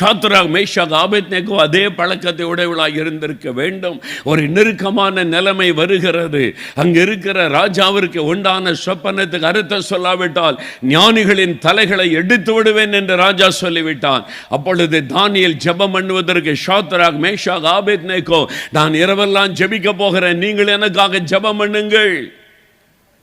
Shadrach Meshach ஆபத்நேகோ அதே பழக்கத்தை உடையவளாக இருந்திருக்க வேண்டும். ஒரு நெருக்கமான நிலைமை வருகிறது. அங்க இருக்கிற ராஜாவிற்கு உண்டான சொப்பனத்துக்கு அர்த்தம் சொல்லாவிட்டால் ஞானிகளின் தலைகளை எடுத்து விடுவேன் என்று ராஜா சொல்லிவிட்டான். அப்பொழுது தானியல் ஜெபம் பண்ணுவதற்கு ஷாத்ராக் மேஷாக் ஆபத்நேகோ நான் இரவெல்லாம் ஜபிக்க போகிறேன். நீங்கள் எனக்காக ஜெபம் பண்ணுங்கள்.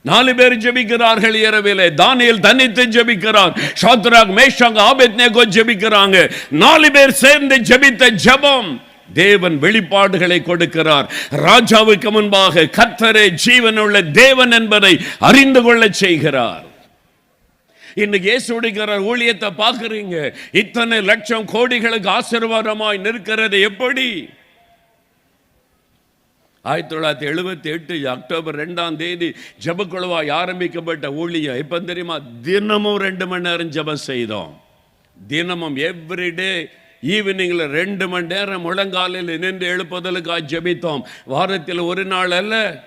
நாலு பேர் ஜெபிக்கிறார்கள் இரவிலே. தானியல் தனித்து ஜெபிக்கிறார் ஷாத்ராக் மேஷாங் ஆபெத்னேகோ ஜெபிக்கிறாங்க. நாலு பேர் சேர்ந்து ஜெபித்த ஜெபம் தேவன் வெளிப்பாடுகளை கொடுக்கிறார். ராஜாவுக்கு முன்பாக கத்தரே ஜீவனுள்ள தேவன் என்பதை அறிந்து கொள்ளச் செய்கிறார். இன்னைக்கு இயேசுடிக்கிற ஊழியத்தை பார்க்குறீங்க. இத்தனை லட்சம் கோடிகளுக்கு ஆசீர்வாதமாய் நிற்கிறது. எப்படி? ஆயிரத்தி தொள்ளாயிரத்தி எழுபத்தி எட்டு அக்டோபர் ரெண்டாம் தேதி ஜபக்குழுவாய் ஆரம்பிக்கப்பட்ட ஊழியம். இப்போ தெரியுமா? தினமும் ரெண்டு மணி நேரம் ஜபம் செய்தோம். தினமும் எவ்ரிடே ஈவினிங்கில் ரெண்டு மணி நேரம் முழங்காலில் நின்று எழுப்புதலுக்காக ஜெபித்தோம். வாரத்தில் ஒரு நாள் அல்ல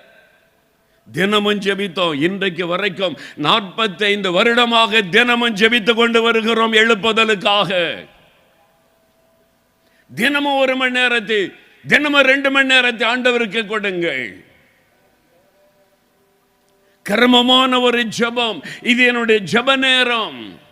தினமும் ஜெபித்தோம். இன்றைக்கு வரைக்கும் நாற்பத்தைந்து வருடமாக தினமும் ஜெபித்து கொண்டு வருகிறோம் எழுப்புதலுக்காக. தினமும் ஒரு மணி நேரத்தில் தினமும் ரெண்டு மணி நேரத்தை ஆண்டவருக்கு கொடுங்கள். கர்மமான ஒரு ஜபம். இது என்னுடைய ஜப நேரம்.